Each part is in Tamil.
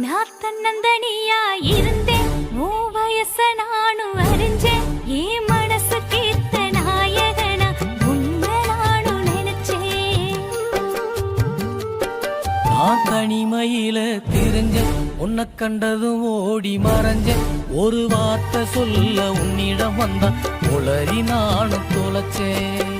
நான் தன்னந்தனியா இருந்தேன் மூ வயச நானும் அறிஞ்சேன். என் மனசு கேத்த நாயகனா உன்னை நானும் நினைச்சேன். நான் தனிமையில தெரிஞ்ச உன்னை கண்டதும் ஓடி மறைஞ்ச ஒரு வார்த்தை சொல்ல உன்னிடம் வந்தா உளறி நானும் தொலைச்சேன்.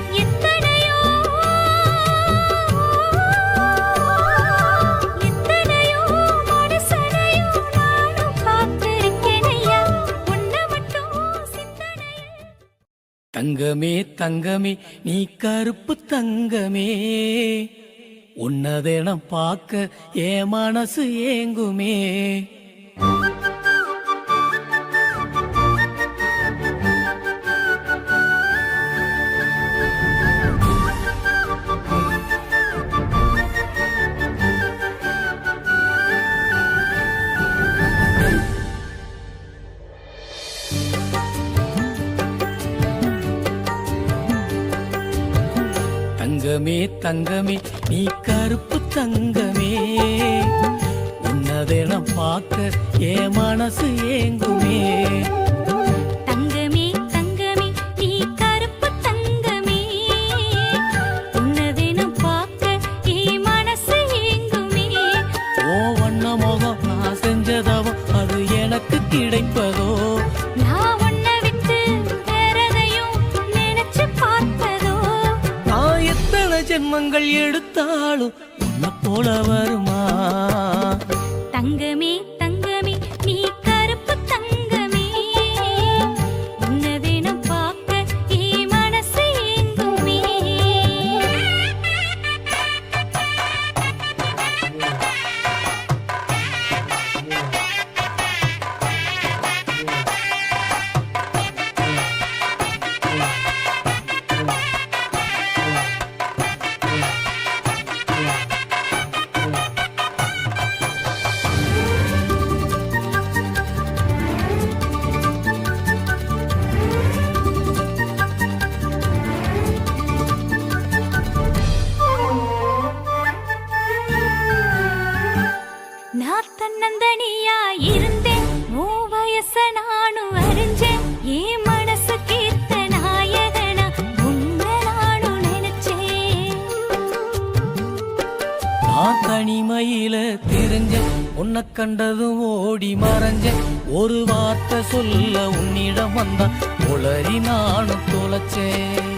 தங்கமே தங்கமே நீ கருப்பு தங்கமே. உன்னதெனம் பார்க்க ஏ மனசு ஏங்குமே. தங்கமே தங்கமே நீ கருப்பு தங்கமே. உன்னதெனம் பார்க்க ஏ மனசு ஏங்குமே. எடுத்தாலும் உன்னை போல வருமா? தங்கமே தங்கமே கண்டதும் ஓடி மறைஞ்சேன். ஒரு வார்த்தை சொல்ல உன்னிடம் வந்தா உளறி நானும் தொலைச்சேன்.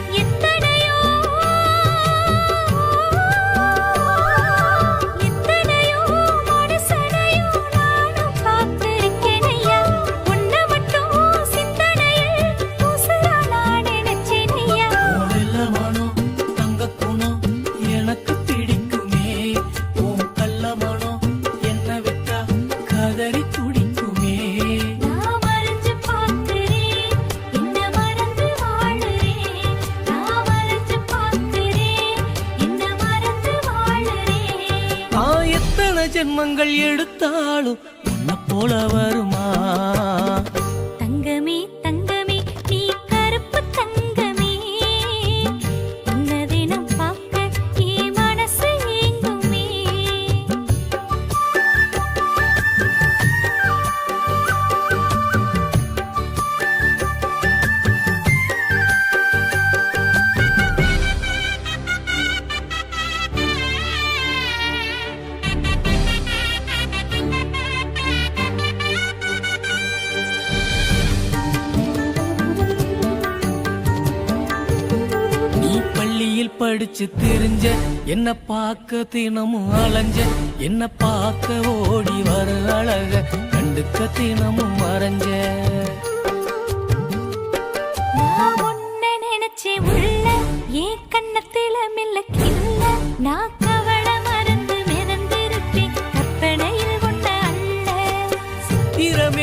ஜென்மங்கள் எடுத்தாலும் உன்னை போல வருமா? படிச்சு தெரிஞ்ச என்ன பார்க்க தினமும் அலைஞ்ச என்ன பார்க்க ஓடி வர அழக கண்டுக்க தினமும் மறைஞ்ச. உள்ள என் கண்ணத்தில மில்ல கில்ல நான் மறந்து மிதந்திருப்பேன் கற்பனையில் உன்ன அல்ல. சித்திரம்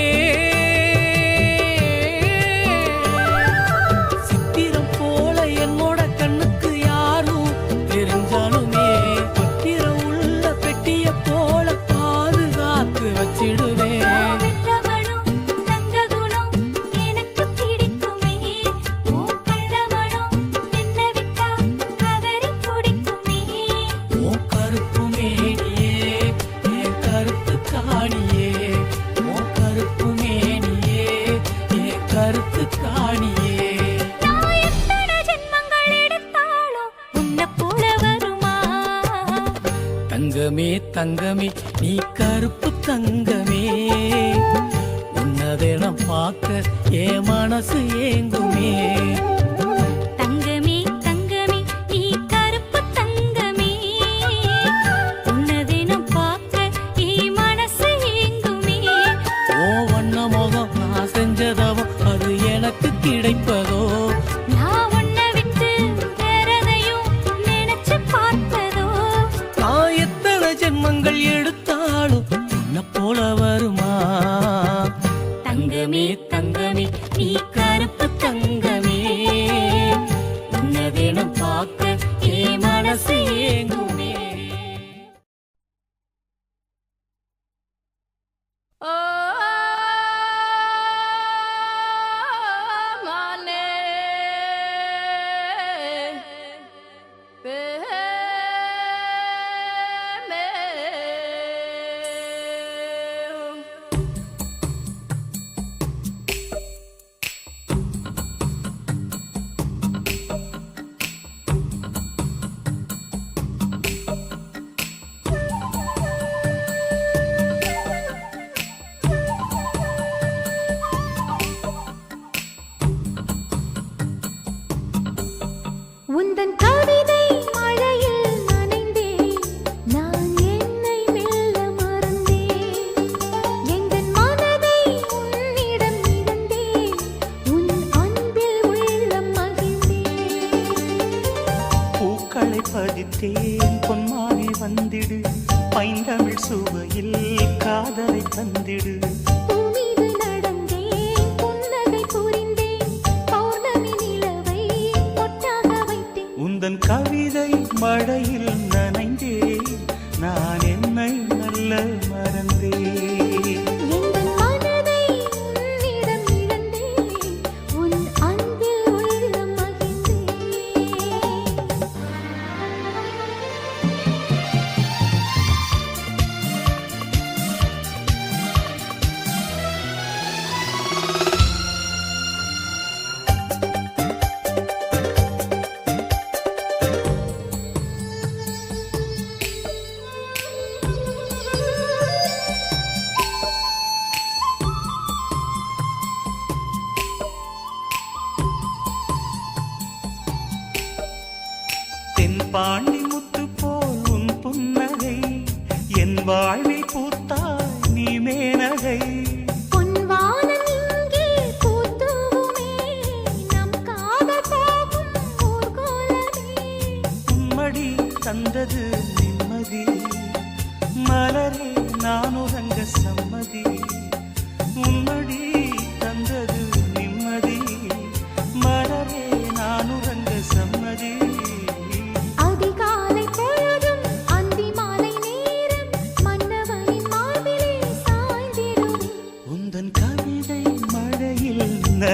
தங்கமே தங்கமே நீ கருப்பு தங்கமே. உன்னதை நான் பார்க்க ஏ மனசு ஏங்குமே.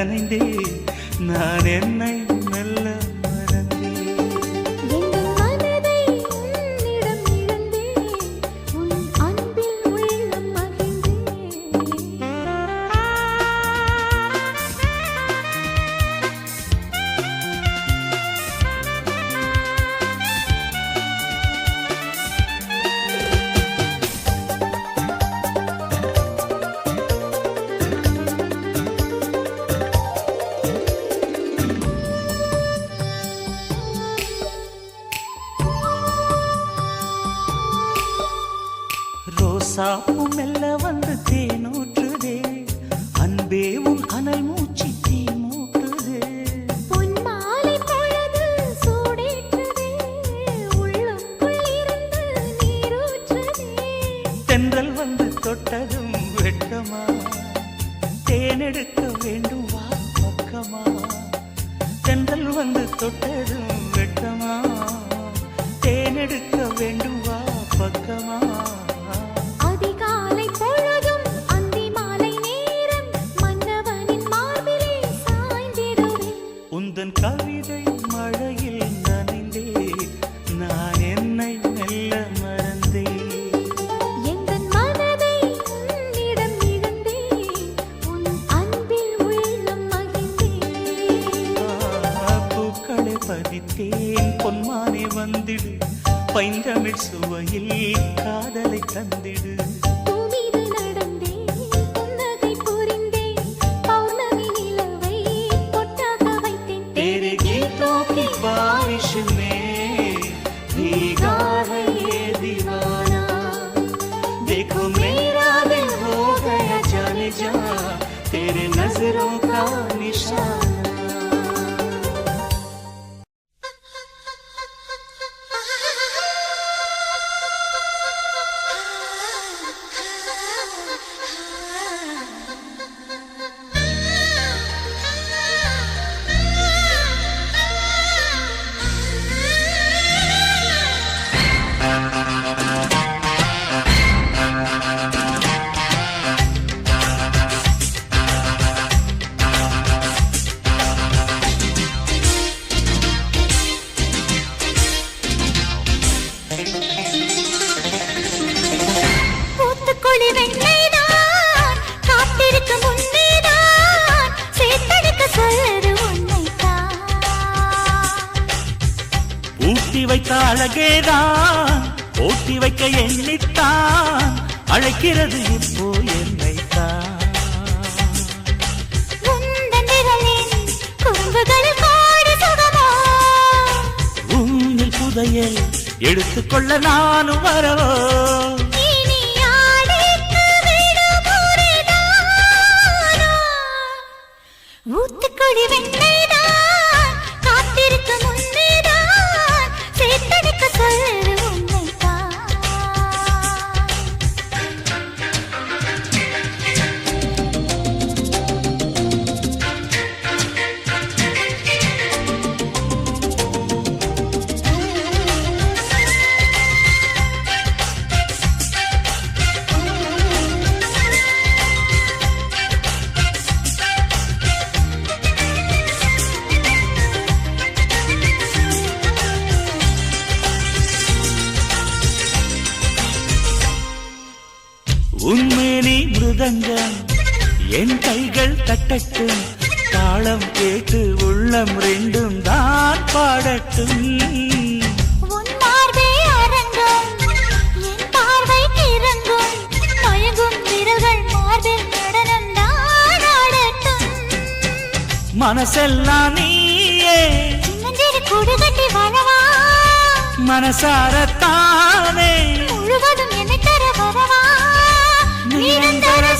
கரைந்தே தொட்டதும் சுவையில் காதலை தந்திடு. வைத்த அழகேதான் போட்டி வைக்க எண்ணித்தான் அழைக்கிறது இப்போ என்னைத்தான். உன்னில் புதையல் எடுத்துக்கொள்ள நானும் வரவோ இனி ஆடைக்கு ஊத்துக்குழி வெண்ணைதான் உண்மையிலே மிருதங்கம் என் கைகள் தட்டட்டும் தாளம் கேட்டு உள்ளம் ரெண்டும் தான் பாடட்டும். உன் மார்பே அரங்கம், என்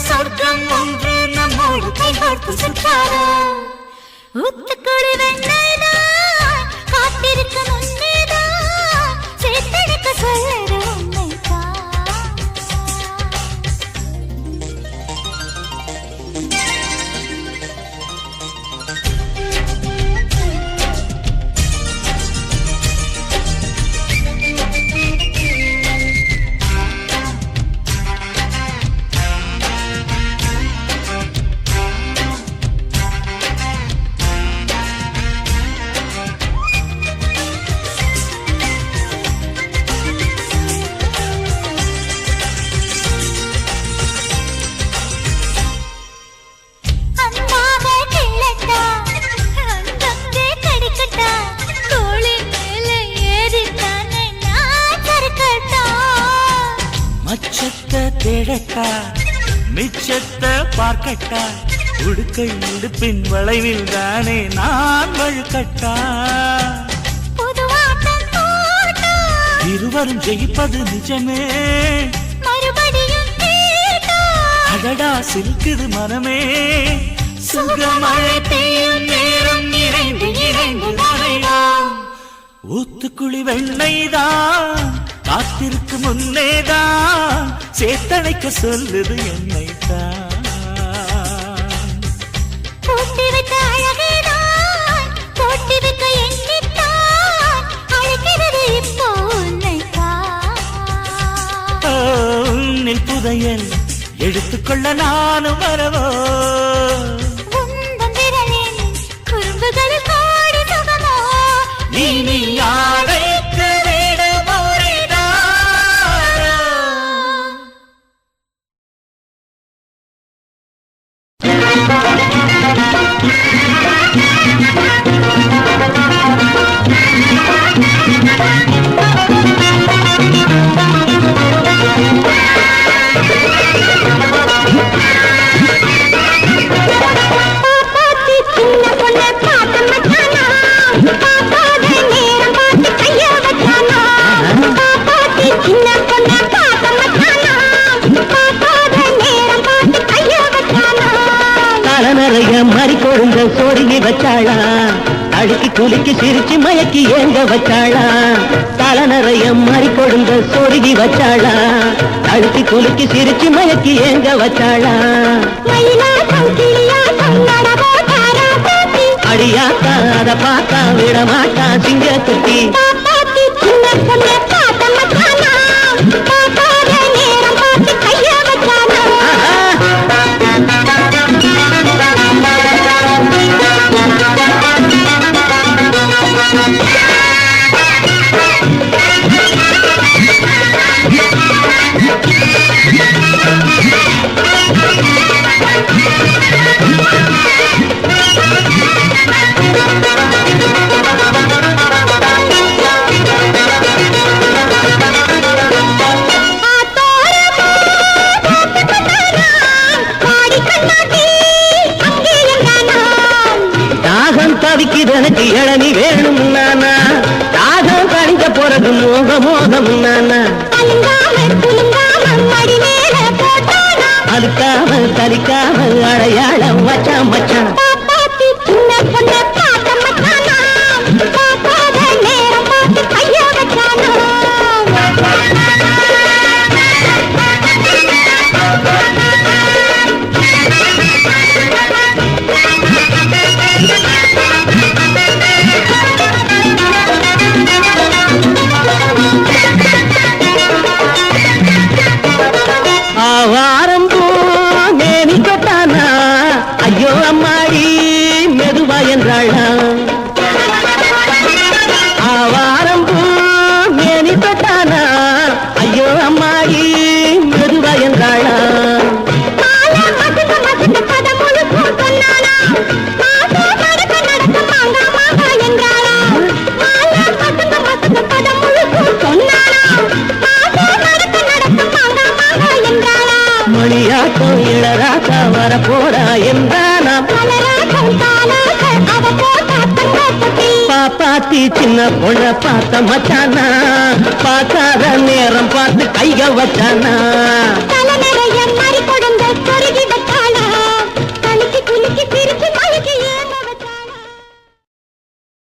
சொர்க்கம் ஒன்று நம்மோடு கைகோர்த்து சுற்றாதோ? உடுக்கை உடுப்பின் வளைவில் தானே நான் வழுக்கட்டா? இருவரும் ஜெயிப்பது நிஜமே. அடடா சிரிக்குது மனமே. சுகமழை பெய்யும் நேரம் இறைந்து இறைந்து நனைவோம் ஊத்துக்குழி வெண்ணைதான் காத்திருக்கு முன்னேதான். சேத்தடைக்க சொல்லுது என்னைத்தான். உன்னில் புதையல் எடுத்துக்கொள்ள நானும் வரவோ? நீ நீ ஆடைக்கு வச்சாளா? அழுக்கி குலுக்கி சிரிச்சு மயக்கி ஏங்க வச்சாளா? தல நிறைய மாறி கொடுந்த சோடிகி வச்சாளா? அழுக்கி குலுக்கி சிரிச்சு மயக்கி ஏங்க வச்சாளா? அடியாத்தா அத பார்த்தா விட மாட்டா சிங்க குட்டி மணியாட்டம் இளராக்கா வர என்றானாம் பாப்பாத்தி சின்ன பொண்ண பார்த்த மச்சானா? பார்க்காத நேரம் பார்த்து கைக வச்சானா?